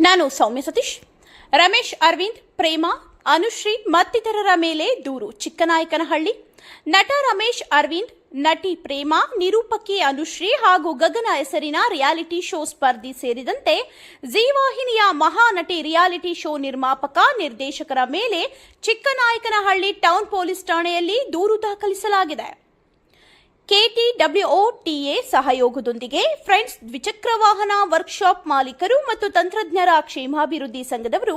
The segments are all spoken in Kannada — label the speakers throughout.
Speaker 1: ನಾನು ಸೌಮ್ಯ ಸತೀಶ್, ರಮೇಶ್ ಅರವಿಂದ್, ಪ್ರೇಮ, ಅನುಶ್ರೀ ಮತ್ತಿತರರ ಮೇಲೆ ದೂರು ಚಿಕ್ಕನಾಯಕನಹಳ್ಳಿ, ನಟ ರಮೇಶ್ ಅರವಿಂದ್, ನಟಿ ಪ್ರೇಮ, ನಿರೂಪಕಿ ಅನುಶ್ರೀ ಹಾಗೂ ಗಗನ ಹೆಸರಿನ ರಿಯಾಲಿಟಿ ಶೋ ಸ್ಪರ್ಧಿ ಸೇರಿದಂತೆ ಜೀವಾಹಿನಿಯ ಮಹಾನಟಿ ರಿಯಾಲಿಟಿ ಶೋ ನಿರ್ಮಾಪಕ, ನಿರ್ದೇಶಕರ ಮೇಲೆ ಚಿಕ್ಕನಾಯಕನಹಳ್ಳಿ ಟೌನ್ ಪೊಲೀಸ್ ಠಾಣೆಯಲ್ಲಿ ದೂರು ದಾಖಲಿಸಲಾಗಿದೆ. ಕೆಟಿಡಬ್ಲ್ಯೂಒಟಿಎ ಸಹಯೋಗದೊಂದಿಗೆ ಫ್ರೆಂಡ್ಸ್ ದ್ವಿಚಕ್ರ ವಾಹನ ವರ್ಕ್ಶಾಪ್ ಮಾಲೀಕರು ಮತ್ತು ತಂತ್ರಜ್ಞರ ಕ್ಷೇಮಾಭಿವೃದ್ಧಿ ಸಂಘದವರು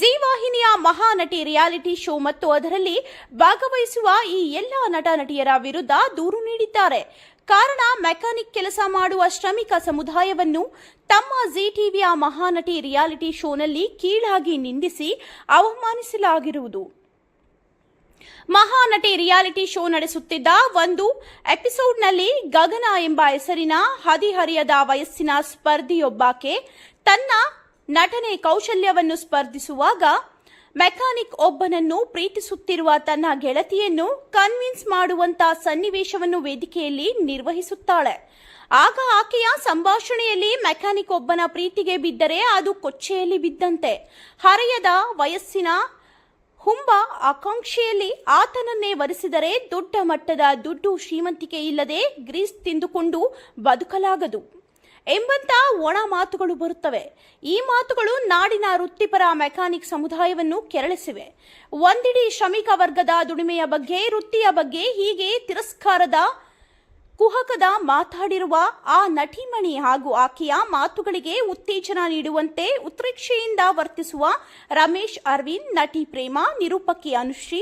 Speaker 1: ಜಿ ವಾಹಿನಿಯ ಮಹಾನಟಿ ರಿಯಾಲಿಟಿ ಶೋ ಮತ್ತು ಅದರಲ್ಲಿ ಭಾಗವಹಿಸುವ ಈ ಎಲ್ಲ ನಟ ನಟಿಯರ ವಿರುದ್ಧ ದೂರು ನೀಡಿದ್ದಾರೆ. ಕಾರಣ ಮೆಕ್ಯಾನಿಕ್ ಕೆಲಸ ಮಾಡುವ ಶ್ರಮಿಕ ಸಮುದಾಯವನ್ನು ತಮ್ಮ ಜಿ ಟಿವಿಯ ಮಹಾನಟಿ ರಿಯಾಲಿಟಿ ಶೋನಲ್ಲಿ ಕೀಳಾಗಿ ನಿಂದಿಸಿ ಅವಮಾನಿಸಲಾಗಿರುವುದು. ಮಹಾನಟಿ ರಿಯಾಲಿಟಿ ಶೋ ನಡೆಸುತ್ತಿದ್ದ ಒಂದು ಎಪಿಸೋಡ್ನಲ್ಲಿ ಗಗನ ಎಂಬ ಹೆಸರಿನ ಹದಿಹರಿಯದ ವಯಸ್ಸಿನ ಸ್ಪರ್ಧಿಯೊಬ್ಬಾಕೆ ತನ್ನ ನಟನೆ ಕೌಶಲ್ಯವನ್ನು ಸ್ಪರ್ಧಿಸುವಾಗ ಮೆಕ್ಯಾನಿಕ್ ಒಬ್ಬನನ್ನು ಪ್ರೀತಿಸುತ್ತಿರುವ ತನ್ನ ಗೆಳತಿಯನ್ನು ಕನ್ವಿನ್ಸ್ ಮಾಡುವಂತ ಸನ್ನಿವೇಶವನ್ನು ವೇದಿಕೆಯಲ್ಲಿ ನಿರ್ವಹಿಸುತ್ತಾಳೆ. ಆಗ ಆಕೆಯ ಸಂಭಾಷಣೆಯಲ್ಲಿ ಮೆಕ್ಯಾನಿಕ್ ಒಬ್ಬನ ಪ್ರೀತಿಗೆ ಬಿದ್ದರೆ ಅದು ಕೊಚ್ಚೆಯಲ್ಲಿ ಬಿದ್ದಂತೆ. ಹರೆಯದ ವಯಸ್ಸಿನ ಹುಂಬ ಆಕಾಂಕ್ಷೆಯಲ್ಲಿ ಆತನನ್ನೇ ವರಿಸಿದರೆ ದೊಡ್ಡ ಮಟ್ಟದ ದುಡ್ಡು ಶ್ರೀಮಂತಿಕೆ ಇಲ್ಲದೆ ಗ್ರೀಸ್ ತಿಂದುಕೊಂಡು ಬದುಕಲಾಗದು. ಎಂಬಂತ ಒಣ ಮಾತುಗಳು ಬರುತ್ತವೆ. ಈ ಮಾತುಗಳು ನಾಡಿನ ವೃತ್ತಿಪರ ಮೆಕ್ಯಾನಿಕ್ ಸಮುದಾಯವನ್ನು ಕೆರಳಿಸಿವೆ. ಒಂದಿಡೀ ಶ್ರಮಿಕ ವರ್ಗದ ದುಡಿಮೆಯ ಬಗ್ಗೆ, ವೃತ್ತಿಯ ಬಗ್ಗೆ ಹೀಗೆ ತಿರಸ್ಕಾರದ ಕುಹಕದ ಮಾತಾಡಿರುವ ಆ ನಟಿಮಣಿ ಹಾಗೂ ಆಕೆಯ ಮಾತುಗಳಿಗೆ ಉತ್ತೇಜನ ನೀಡುವಂತೆ ಉತ್ಪ್ರೇಕ್ಷೆಯಿಂದ ವರ್ತಿಸುವ ರಮೇಶ್ ಅರವಿಂದ್, ನಟಿ ಪ್ರೇಮ, ನಿರೂಪಕಿ ಅನುಶ್ರೀ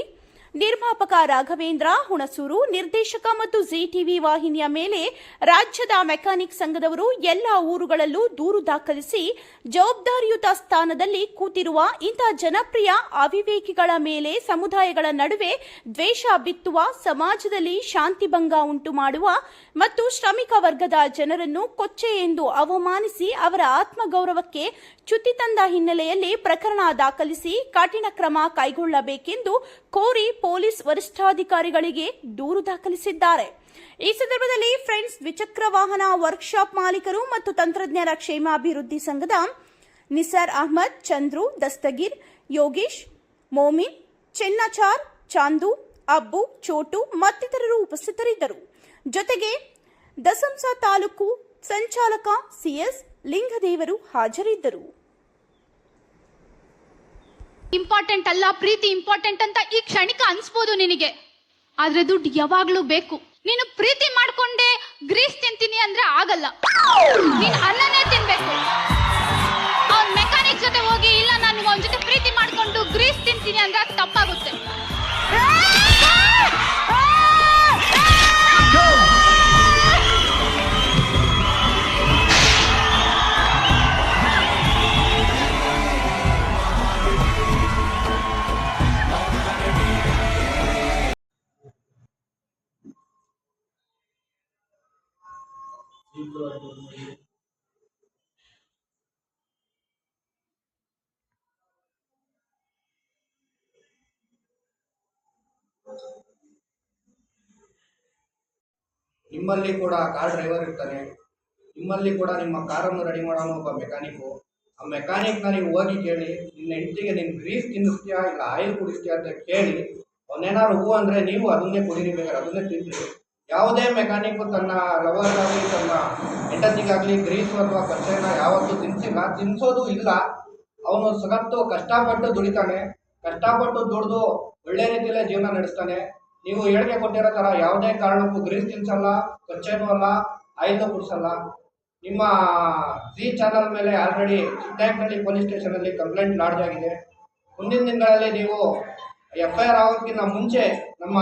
Speaker 1: ನಿರ್ಮಾಪಕ ರಾಘವೇಂದ್ರ, ಹುಣಸೂರು, ನಿರ್ದೇಶಕ ಮತ್ತು ಜಿ ಟಿವಿ ವಾಹಿನಿಯ ಮೇಲೆ ರಾಜ್ಯದ ಮೆಕ್ಯಾನಿಕ್ ಸಂಘದವರು ಎಲ್ಲ ಊರುಗಳಲ್ಲೂ ದೂರು ದಾಖಲಿಸಿ ಜವಾಬ್ದಾರಿಯುತ ಸ್ಥಾನದಲ್ಲಿ ಕೂತಿರುವ ಇಂಥ ಜನಪ್ರಿಯ ಅವಿವೇಕಿಗಳ ಮೇಲೆ ಸಮುದಾಯಗಳ ನಡುವೆ ದ್ವೇಷ ಬಿತ್ತುವ, ಸಮಾಜದಲ್ಲಿ ಶಾಂತಿಭಂಗ ಉಂಟು ಮಾಡುವ ಮತ್ತು ಶ್ರಮಿಕ ವರ್ಗದ ಜನರನ್ನು ಕೊಚ್ಚೆ ಎಂದು ಅವಮಾನಿಸಿ ಅವರ ಆತ್ಮಗೌರವಕ್ಕೆ ಚ್ಯುತಿ ತಂದ ಹಿನ್ನೆಲೆಯಲ್ಲಿ ಪ್ರಕರಣ ದಾಖಲಿಸಿ ಕಠಿಣ ಕ್ರಮ ಕೈಗೊಳ್ಳಬೇಕೆಂದು ಕೋರಿ ಪೊಲೀಸ್ ವರಿಷ್ಠಾಧಿಕಾರಿಗಳಿಗೆ ದೂರು ದಾಖಲಿಸಿದ್ದಾರೆ. ಈ ಸಂದರ್ಭದಲ್ಲಿ ಫ್ರೆಂಡ್ಸ್, ದ್ವಿಚಕ್ರ ವಾಹನ ವರ್ಕ್ಶಾಪ್ ಮಾಲೀಕರು ಮತ್ತು ತಂತ್ರಜ್ಞರ ಕ್ಷೇಮಾಭಿವೃದ್ಧಿ ಸಂಘದ ನಿಸಾರ್ ಅಹ್ಮದ್, ಚಂದ್ರು, ದಸ್ತಗೀರ್, ಯೋಗೇಶ್, ಮೋಮಿನ್, ಚೆನ್ನಚಾರ್, ಚಾಂದು, ಅಬ್ಬು, ಚೋಟು ಮತ್ತಿತರರು ಉಪಸ್ಥಿತರಿದ್ದರು. ಜೊತೆಗೆ ದಸಂಸ ತಾಲೂಕು ಸಂಚಾಲಕ ಸಿಎಸ್ ಲಿಂಗದೇವರು ಹಾಜರಿದ್ದರು.
Speaker 2: ಇಂಪಾರ್ಟೆಂಟ್ ಅಲ್ಲ, ಪ್ರೀತಿ ಇಂಪಾರ್ಟೆಂಟ್ ಅಂತ ಈ ಕ್ಷಣಿಕ ಅನ್ಸ್ಬೋದು ನಿನಗೆ. ಆದ್ರೆ ದುಡ್ಡು ಯಾವಾಗ್ಲೂ ಬೇಕು. ನೀನು ಪ್ರೀತಿ ಮಾಡ್ಕೊಂಡೆ ಗ್ರೀಸ್ ತಿಂತೀನಿ ಅಂದ್ರೆ ಆಗಲ್ಲ. ನೀನ್
Speaker 3: ನಿಮ್ಮಲ್ಲಿ ಕೂಡ ಕಾರ್ ಡ್ರೈವರ್ ಇರ್ತಾನೆ. ನಿಮ್ಮಲ್ಲಿ ಕೂಡ ನಿಮ್ಮ ಕಾರನ್ನು ರೆಡಿ ಮಾಡೋನು ಒಬ್ಬ ಮೆಕ್ಯಾನಿಕ್ಕು ಆ ಮೆಕ್ಯಾನಿಕ್ನ ನೀವು ಹೋಗಿ ಕೇಳಿ, ನಿನ್ನ ಹೆಂಡತಿಗೆ ನೀನು ಗ್ರೀಸ್ ತಿನ್ನಿಸ್ತೀಯಾ ಇಲ್ಲ ಆಯಿಲ್ ಕುಡಿಸ್ತೀಯಾ ಅಂತ ಕೇಳಿ ಅವನೇನಾದ್ರು ಹೂ ಅಂದ್ರೆ ನೀವು ಅದನ್ನೇ ಕುಡಿರಿ ಬೇಕಾದ್ರೆ ಅದನ್ನೇ ತಿಂತೀರಿ ಯಾವುದೇ ಮೆಕ್ಯಾನಿಕ್ಕು ತನ್ನ ಲವರ್ಗಾಗಲಿ ತನ್ನ ಹೆಂಡತಿಗಾಗಲಿ ಗ್ರೀಸು ಅಥವಾ ಕಚ್ಚೆನ ಯಾವತ್ತೂ ತಿನ್ಸಿಲ್ಲ ತಿನ್ಸೋದು ಇಲ್ಲ. ಅವನು ಸಗತ್ತು, ಕಷ್ಟಪಟ್ಟು ದುಡಿತಾನೆ. ಕಷ್ಟಪಟ್ಟು ದುಡಿದು ಒಳ್ಳೆ ರೀತಿಯಲ್ಲೇ ಜೀವನ ನಡೆಸ್ತಾನೆ. ನೀವು ಹೇಳಿಕೆ ಕೊಟ್ಟಿರೋ ಥರ ಯಾವುದೇ ಕಾರಣಕ್ಕೂ ಗ್ರೀಸ್ ತಿನ್ಸಲ್ಲ ಕಚ್ಚೆನೂ ಅಲ್ಲ ಆಯಿಲ್ನು ಕುಡಿಸಲ್ಲ. ನಿಮ್ಮ ಜಿ ಚಾನಲ್ ಮೇಲೆ ಆಲ್ರೆಡಿ ಚಿಕ್ಕನಾಯಕನಹಳ್ಳಿ ಪೊಲೀಸ್ ಸ್ಟೇಷನಲ್ಲಿ ಕಂಪ್ಲೇಂಟ್ ಲಾಡ್ಜ್ ಆಗಿದೆ ಮುಂದಿನ ದಿನಗಳಲ್ಲಿ ನೀವು ಎಫ್ ಐ ಆರ್ ಆಗೋದಕ್ಕಿಂತ ಮುಂಚೆ ನಮ್ಮ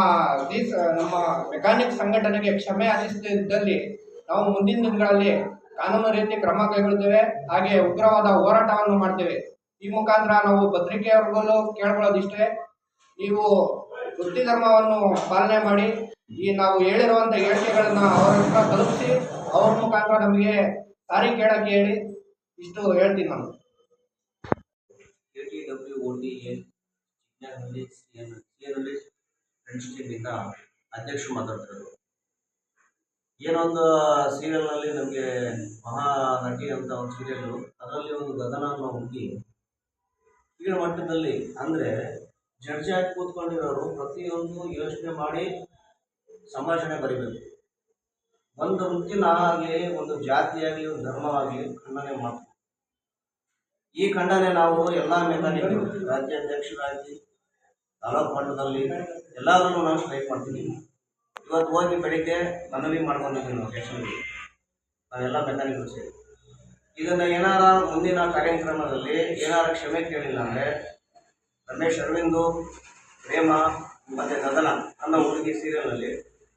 Speaker 3: ನಮ್ಮ ಮೆಕ್ಯಾನಿಕ್ ಸಂಘಟನೆಗೆ ಕ್ಷಮೆ ಯಾಚಿಸಿದ್ದಲ್ಲಿ ನಾವು ಮುಂದಿನ ದಿನಗಳಲ್ಲಿ ಕಾನೂನು ರೀತಿ ಕ್ರಮ ಕೈಗೊಳ್ತೇವೆ, ಹಾಗೆ ಉಗ್ರವಾದ ಹೋರಾಟವನ್ನು ಮಾಡ್ತೇವೆ. ಈ ಮುಖಾಂತರ ನಾವು ಪತ್ರಿಕೆಯವರಿಗೂ ಕೇಳ್ಕೊಳ್ಳೋದಿಷ್ಟೇ, ನೀವು ವೃತ್ತಿ ಧರ್ಮವನ್ನು ಪಾಲನೆ ಮಾಡಿ, ಈ ನಾವು ಹೇಳಿರುವಂಥ ಹೇಳಿಕೆಗಳನ್ನ ಅವರ ಹತ್ರ ತಲುಪಿಸಿ, ಅವ್ರ ಮುಖಾಂತರ ನಮಗೆ ಸಾರಿ ಕೇಳಕ್ಕೆ ಹೇಳಿ, ಇಷ್ಟು ಹೇಳ್ತೀನಿ ನಾನು.
Speaker 4: Chikkanahalli C N C N friends ಅಧ್ಯಕ್ಷರು ಮಾತಾಡ್ತಿರೋದು. ಏನೊಂದು ಸೀರಿಯಲ್ನಲ್ಲಿ ನಮಗೆ ಮಹಾ ನಟಿ ಅಂತ ಒಂದು ಸೀರಿಯಲ್ಲು ಅದರಲ್ಲಿ ಒಂದು ಗಗನ ಅನ್ನೋ ಹುಡುಗಿ ಕೀಳ ಮಟ್ಟದಲ್ಲಿ ಅಂದರೆ ಜಡ್ಜ್ ಆಗಿ ಕೂತ್ಕೊಂಡಿರೋರು ಪ್ರತಿಯೊಂದು ಯೋಚನೆ ಮಾಡಿ ಸಂಭಾಷಣೆ ಬರೀಬೇಕು. ಒಂದು ವೃತ್ತಿನ ಆಗಲಿ, ಒಂದು ಜಾತಿಯಾಗಲಿ ಒಂದು ಧರ್ಮವಾಗಲಿ ಖಂಡನೆ ಮಾಡ್ತೀವಿ ಈ ಖಂಡನೆ ನಾವು ಎಲ್ಲ ಮೇಲೆ ರಾಜ್ಯಾಧ್ಯಕ್ಷರಾಗಿ ತಾಲೂಕು ಮಟ್ಟದಲ್ಲಿ ಎಲ್ಲಾದ್ರೂ ನಾವು ಸ್ಟ್ರೈಕ್ ಮಾಡ್ತೀನಿ. ಇವತ್ತು ಹೋಗಿ ಬೆಳಿಗ್ಗೆ ಮನವಿ ಮಾಡ್ಕೊಂಡಿದ್ದೀನಿ ನಾವು ಸ್ಟೇಷನ್ಗೆ ನಾವೆಲ್ಲ ಮೆಕ್ಯಾನಿಕ್ಗಳು ಸೇರಿ. ಇದನ್ನ ಏನಾರ ಮುಂದಿನ ಕಾರ್ಯಕ್ರಮದಲ್ಲಿ ಏನಾರ ಕ್ಷಮೆ ಕೇಳಿಲ್ಲ ಅಂದರೆ ರಮೇಶ್ ಅರವಿಂದು, ಪ್ರೇಮ ಮತ್ತು ಗದನ ಅನ್ನೋ ಹುಡುಗಿ ಸೀರಿಯಲ್ನಲ್ಲಿ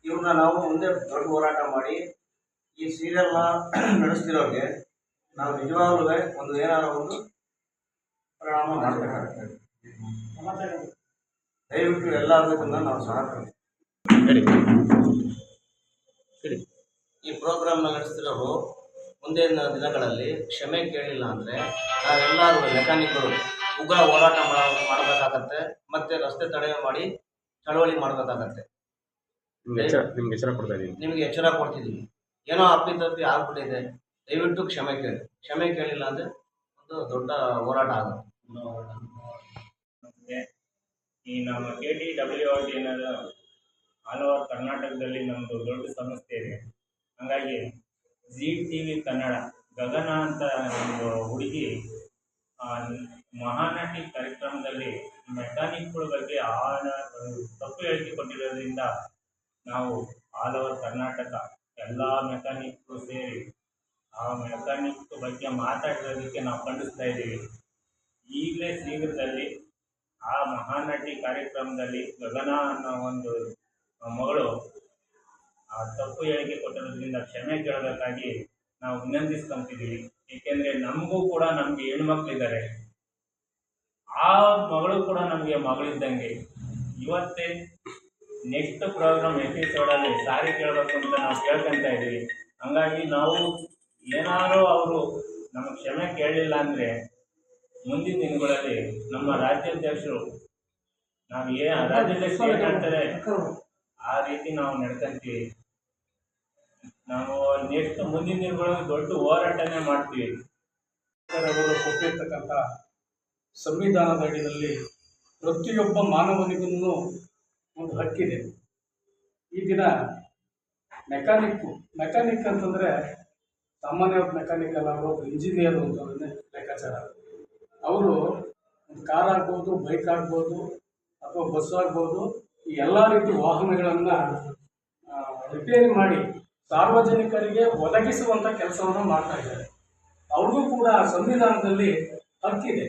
Speaker 4: ಇವ್ರನ್ನ ನಾವು ಮುಂದೆ ದೊಡ್ಡ ಹೋರಾಟ ಮಾಡಿ ಈ ಸೀರಿಯಲ್ನ ನಡೆಸ್ತಿರೋರಿಗೆ ನಾವು ನಿಜವಾಗ್ಲೂ ಒಂದು ಏನಾರ ಒಂದು ಪರಿಣಾಮ ಮಾಡಬೇಕಾಗ್ತದೆ ದಯವಿಟ್ಟು ಎಲ್ಲರೂ ಇದನ್ನ ನಾವು ಸಹಕರಿಸ್ತೀವಿ ಈ ಪ್ರೋಗ್ರಾಮ್ನ ನಡೆಸ್ತಿರೋರು ಮುಂದಿನ ದಿನಗಳಲ್ಲಿ ಕ್ಷಮೆ ಕೇಳಿಲ್ಲ ಅಂದರೆ ನಾವೆಲ್ಲರೂ ಮೆಕ್ಯಾನಿಕ್ಗಳು ಉಗ್ರ ಹೋರಾಟ ಮಾಡ ಮಾಡಬೇಕಾಗತ್ತೆ ಮತ್ತೆ ರಸ್ತೆ ತಡೆ ಮಾಡಿ ಚಳವಳಿ ಮಾಡಬೇಕಾಗತ್ತೆ.
Speaker 5: ನಿಮ್ಗೆ ಎಚ್ಚರ ಕೊಡ್ತಾ ಇದ್ದೀನಿ.
Speaker 4: ನಿಮಗೆ ಎಚ್ಚರ ಕೊಡ್ತಿದ್ದೀವಿ ಏನೋ ಅಪ್ಪಿತಪ್ಪಿ ಆಗ್ಬಿಟ್ಟಿದೆ ದಯವಿಟ್ಟು ಕ್ಷಮೆ ಕೇಳಿ. ಕ್ಷಮೆ ಕೇಳಿಲ್ಲ ಅಂದರೆ ಒಂದು ದೊಡ್ಡ ಹೋರಾಟ ಆಗುತ್ತೆ.
Speaker 6: ಈ ನಮ್ಮ K T W R T ಅನ್ನೋದು ಆಲ್ ಓವರ್ ಕರ್ನಾಟಕದಲ್ಲಿ ನಮ್ಮದು ದೊಡ್ಡ ಸಂಸ್ಥೆ ಇದೆ. ಹಾಗಾಗಿ G T V Kannada Gagana ಅಂತ ಒಂದು ಹುಡುಗಿ ಆ, ಮಹಾನಟಿ ಕಾರ್ಯಕ್ರಮದಲ್ಲಿ ಮೆಕ್ಯಾನಿಕ್ಗಳ ಬಗ್ಗೆ ಆಳ ತಪ್ಪು ಹೇಳಿಕೆ ಕೊಟ್ಟಿರೋದ್ರಿಂದ ನಾವು ಆಲ್ ಓವರ್ ಕರ್ನಾಟಕ ಎಲ್ಲ ಮೆಕ್ಯಾನಿಕ್ಗಳು ಸೇರಿ ಆ ಮೆಕ್ಯಾನಿಕ್ ಬಗ್ಗೆ ಮಾತಾಡಿರೋದಕ್ಕೆ ನಾವು ಖಂಡಿಸ್ತಾ ಇದ್ದೀವಿ ಈಗಲೇ ಶೀಘ್ರದಲ್ಲಿ ಆ ಮಹಾನಟಿ ಕಾರ್ಯಕ್ರಮದಲ್ಲಿ ಗಗನ ಅನ್ನೋ ಒಂದು ಮಗಳು ತಪ್ಪು ಹೇಳಿಕೆ ಕೊಟ್ಟಿರೋದ್ರಿಂದ ಕ್ಷಮೆ ಕೇಳಬೇಕಾಗಿ ನಾವು ವಿನಂತಿಸ್ಕೊಂತಿದ್ದೀವಿ. ಏಕೆಂದರೆ ನಮಗೂ ಕೂಡ ನಮಗೆ ಹೆಣ್ಮಕ್ಳಿದ್ದಾರೆ. ಆ ಮಗಳು ಕೂಡ ನಮಗೆ ಮಗಳಿದ್ದಂಗೆ. ಇವತ್ತೇ ನೆಕ್ಸ್ಟ್ ಪ್ರೋಗ್ರಾಮ್ ಎಪಿಸೋಡಲ್ಲಿ ಸಾರಿ ಕೇಳಬೇಕು ಅಂತ ನಾವು ಕೇಳ್ಕೊಂತ ಇದ್ದೀವಿ. ಹಂಗಾಗಿ ನಾವು ಏನಾದರೂ ಅವರು ನಮಗೆ ಕ್ಷಮೆ ಕೇಳಲಿಲ್ಲ ಅಂದರೆ ಮುಂದಿನ ದಿನಗಳಲ್ಲಿ ನಮ್ಮ ರಾಜ್ಯಾಧ್ಯಕ್ಷರು ನಾವು ಏ ಏನು ಹೇಳ್ತಾರೆ ಆ ರೀತಿ ನಾವು ನಡ್ಕೊಂತೀವಿ ನಾವು ನೆಕ್ಸ್ಟ್ ಮುಂದಿನ ದಿನಗಳಲ್ಲಿ ದೊಡ್ಡ ಹೋರಾಟನೇ ಮಾಡ್ತೀವಿ.
Speaker 7: ಅವರು ಕೊಟ್ಟಿರ್ತಕ್ಕಂಥ ಸಂವಿಧಾನದ ಅಡಿಯಲ್ಲಿ ಪ್ರತಿಯೊಬ್ಬ ಮಾನವನಿಗೂ ಒಂದು ಹಕ್ಕಿದೆ. ಈ ದಿನ ಮೆಕ್ಯಾನಿಕ್ಕು ಮೆಕ್ಯಾನಿಕ್ ಅಂತಂದರೆ ಸಾಮಾನ್ಯವಾದ ಮೆಕ್ಯಾನಿಕ್ ಅಲ್ಲ ಅವರು ಇಂಜಿನಿಯರ್ ಅಂತವ್ರನ್ನೇ ಲೆಕ್ಕಾಚಾರ. ಅವರು ಒಂದು ಕಾರ್ ಆಗ್ಬೋದು ಬೈಕ್ ಆಗ್ಬೋದು ಅಥವಾ ಬಸ್ ಆಗ್ಬೋದು, ಈ ಎಲ್ಲ ರೀತಿ ವಾಹನಗಳನ್ನು ರಿಪೇರಿ ಮಾಡಿ ಸಾರ್ವಜನಿಕರಿಗೆ ಒದಗಿಸುವಂಥ ಕೆಲಸವನ್ನು ಮಾಡ್ತಾ ಇದ್ದಾರೆ. ಅವ್ರಿಗೂ ಕೂಡ ಸಂವಿಧಾನದಲ್ಲಿ ಹಕ್ಕಿದೆ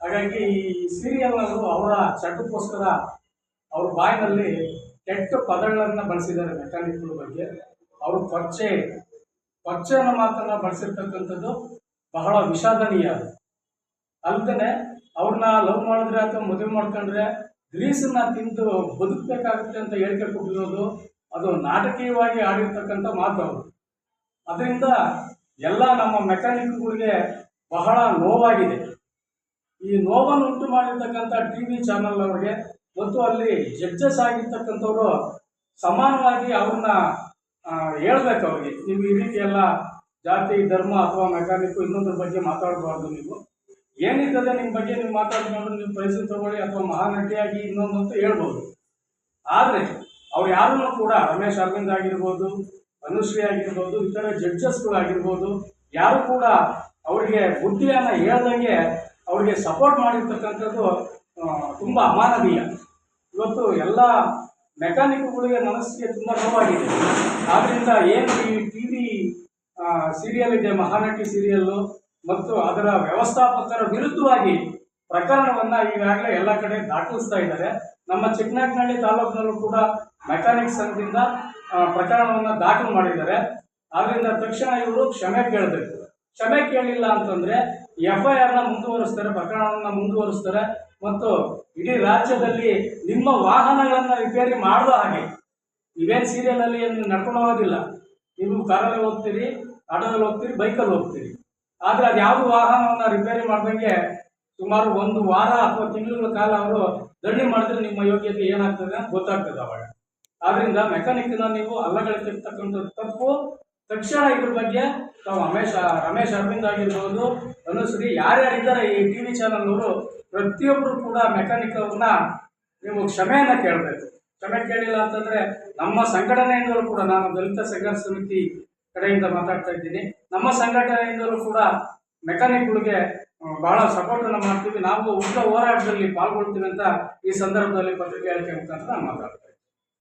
Speaker 7: ಹಾಗಾಗಿ ಈ ಸೀರಿಯಲ್ನಲ್ಲೂ ಅವರ ಚಟಕ್ಕೋಸ್ಕರ ಅವ್ರ ಬಾಯಿನಲ್ಲಿ ಕೆಟ್ಟ ಪದಗಳನ್ನು ಬಳಸಿದ್ದಾರೆ ಮೆಕ್ಯಾನಿಕ್ಗಳ ಬಗ್ಗೆ. ಅವರು ಪರ್ಚೆ ಕೊಚ್ಚೆಯನ್ನು ಮಾತ್ರ ಬಳಸಿರ್ತಕ್ಕಂಥದ್ದು ಬಹಳ ವಿಷಾದನೀಯ ಅಲ್ಲದೆ ಅವ್ರನ್ನ ಲವ್ ಮಾಡಿದ್ರೆ ಅಥವಾ ಮದುವೆ ಮಾಡ್ಕೊಂಡ್ರೆ ಗ್ರೀಸನ್ನ ತಿಂದು ಬದುಕಬೇಕಾಗುತ್ತೆ ಅಂತ ಹೇಳಿಕೆ ಕೊಟ್ಟಿರೋದು ಅದು ನಾಟಕೀಯವಾಗಿ ಆಡಿರ್ತಕ್ಕಂಥ ಮಾತು ಅವರು ಅದರಿಂದ ಎಲ್ಲ ನಮ್ಮ ಮೆಕ್ಯಾನಿಕ್ಗಳಿಗೆ ಬಹಳ ನೋವಾಗಿದೆ. ಈ ನೋವನ್ನು ಉಂಟು ಮಾಡಿರ್ತಕ್ಕಂಥ ಟಿ ವಿ ಚಾನಲ್ ಅವರಿಗೆ ಮತ್ತು ಅಲ್ಲಿ ಜಡ್ಜಸ್ ಆಗಿರ್ತಕ್ಕಂಥವ್ರು ಸಮಾನವಾಗಿ ಅವ್ರನ್ನ ಹೇಳ್ಬೇಕು ಅವ್ರಿಗೆ. ನೀವು ಈ ರೀತಿ ಎಲ್ಲ ಜಾತಿ, ಧರ್ಮ ಅಥವಾ ಮೆಕ್ಯಾನಿಕ್ ಇನ್ನೊಂದ್ರ ಬಗ್ಗೆ ಮಾತಾಡಬಾರ್ದು ನೀವು. ಏನಿರ್ತದೆ ನಿಮ್ಮ ಬಗ್ಗೆ ನೀವು ಮಾತಾಡ್ಕೊಂಡು ನೀವು ಪ್ರೈಸ್ ತಗೊಳ್ಳಿ ಅಥವಾ ಮಹಾನಟಿಯಾಗಿ ಇನ್ನೊಂದು ಅಂತ ಹೇಳ್ಬೋದು. ಆದರೆ ಅವ್ರು ಯಾರನ್ನೂ ಕೂಡ ರಮೇಶ್ ಅರವಿಂದ್ ಆಗಿರ್ಬೋದು, ಅನುಶ್ರೀ ಆಗಿರ್ಬೋದು, ಇತರ ಜಡ್ಜಸ್ಗಳಾಗಿರ್ಬೋದು ಯಾರು ಕೂಡ ಅವರಿಗೆ ಬುದ್ಧಿಯನ್ನು ಹೇಳ್ದಂಗೆ ಅವರಿಗೆ ಸಪೋರ್ಟ್ ಮಾಡಿರ್ತಕ್ಕಂಥದ್ದು ತುಂಬ ಅಮಾನವೀಯ. ಇವತ್ತು ಎಲ್ಲ ಮೆಕ್ಯಾನಿಕ್ಗಳಿಗೆ ಮನಸ್ಸಿಗೆ ತುಂಬ ನೋವಾಗಿದೆ. ಆದ್ದರಿಂದ ಏನು ಈ ಟಿ ವಿ ಸೀರಿಯಲ್ ಇದೆ, ಮಹಾನಟಿ ಸೀರಿಯಲ್ಲು ಮತ್ತು ಅದರ ವ್ಯವಸ್ಥಾಪಕರ ವಿರುದ್ಧವಾಗಿ ಪ್ರಕರಣವನ್ನ ಈಗಾಗಲೇ ಎಲ್ಲ ಕಡೆ ದಾಖಲಿಸ್ತಾ ಇದ್ದಾರೆ. ನಮ್ಮ ಚಿಕ್ಕನಾಯಕನಹಳ್ಳಿ ತಾಲೂಕಿನಲ್ಲೂ ಕೂಡ ಮೆಕ್ಯಾನಿಕ್ ಸಂಘದಿಂದ ಪ್ರಕರಣವನ್ನು ದಾಖಲು ಮಾಡಿದ್ದಾರೆ. ಆದ್ದರಿಂದ ತಕ್ಷಣ ಇವರು ಕ್ಷಮೆ ಕೇಳಬೇಕು. ಕ್ಷಮೆ ಕೇಳಿಲ್ಲ ಅಂತಂದ್ರೆ ಎಫ್ ಐ ಆರ್ನ ಮುಂದುವರಿಸ್ತಾರೆ, ಪ್ರಕರಣವನ್ನು ಮುಂದುವರಿಸ್ತಾರೆ ಮತ್ತು ಇಡೀ ರಾಜ್ಯದಲ್ಲಿ ನಿಮ್ಮ ವಾಹನಗಳನ್ನು ರಿಪೇರಿ ಮಾಡುವ ಹಾಗೆ. ನೀವೇನು ಸೀರಿಯಲಲ್ಲಿ ಏನು ನಡ್ಕೊಂಡು ಹೋಗೋದಿಲ್ಲ. ನೀವು ಕಾರಲ್ಲಿ ಹೋಗ್ತೀರಿ, ಆಟೋದಲ್ಲಿ ಹೋಗ್ತೀರಿ ಬೈಕಲ್ಲಿ ಹೋಗ್ತೀರಿ. ಆದರೆ ಅದು ಯಾವುದು ವಾಹನವನ್ನು ರಿಪೇರಿ ಮಾಡ್ದಂಗೆ ಸುಮಾರು ಒಂದು ವಾರ ಅಥವಾ ತಿಂಗಳುಗಳ ಕಾಲ ಅವರು ದಂಡಿ ಮಾಡಿದ್ರೆ ನಿಮ್ಮ ಯೋಗ್ಯತೆ ಏನಾಗ್ತದೆ ಅಂತ ಗೊತ್ತಾಗ್ತದೆ ಅವಾಗ. ಆದ್ರಿಂದ ಮೆಕ್ಯಾನಿಕ್ನ ನೀವು ಅಲ್ಲಗಳಿಸಿರ್ತಕ್ಕಂಥ ತಪ್ಪು. ತಕ್ಷಣ ಇದ್ರ ಬಗ್ಗೆ ತಾವು ರಮೇಶ್ ರಮೇಶ್ ಅರವಿಂದ್ ಆಗಿರ್ಬೋದು, ಅನುಶ್ರೀ ಯಾರ್ಯಾರಿದ್ದಾರೆ ಈ ಟಿ ವಿ ಚಾನಲ್ನವರು ಪ್ರತಿಯೊಬ್ಬರು ಕೂಡ ಮೆಕ್ಯಾನಿಕ್ ಅವ್ರನ್ನ ನೀವು ಕ್ಷಮೆಯನ್ನ ಕೇಳಬೇಕು. ಕ್ಷಮೆ ಕೇಳಿಲ್ಲ ಅಂತಂದ್ರೆ ನಮ್ಮ ಸಂಘಟನೆಯಿಂದಲೂ ಕೂಡ ನಾನು ದಲಿತ ಸಂಘರ್ಷ ಸಮಿತಿ ಕಡೆಯಿಂದ ಮಾತಾಡ್ತಾ ಇದ್ದೀನಿ. ನಮ್ಮ ಸಂಘಟನೆಯಿಂದಲೂ ಕೂಡ ಮೆಕ್ಯಾನಿಕ್ಗಳಿಗೆ ಬಹಳ ಸಪೋರ್ಟ್ ಅನ್ನ ಮಾಡ್ತೀವಿ. ನಾವು ಉಗ್ರ ಹೋರಾಟದಲ್ಲಿ ಪಾಲ್ಗೊಳ್ತೀವಿ ಅಂತ ಈ ಸಂದರ್ಭದಲ್ಲಿ ಪತ್ರಿಕೆ ಹೇಳಿಕೆ ಮುಖಾಂತರ ನಾನು ಮಾತಾಡ್ತಾ ಇದ್ದೀನಿ.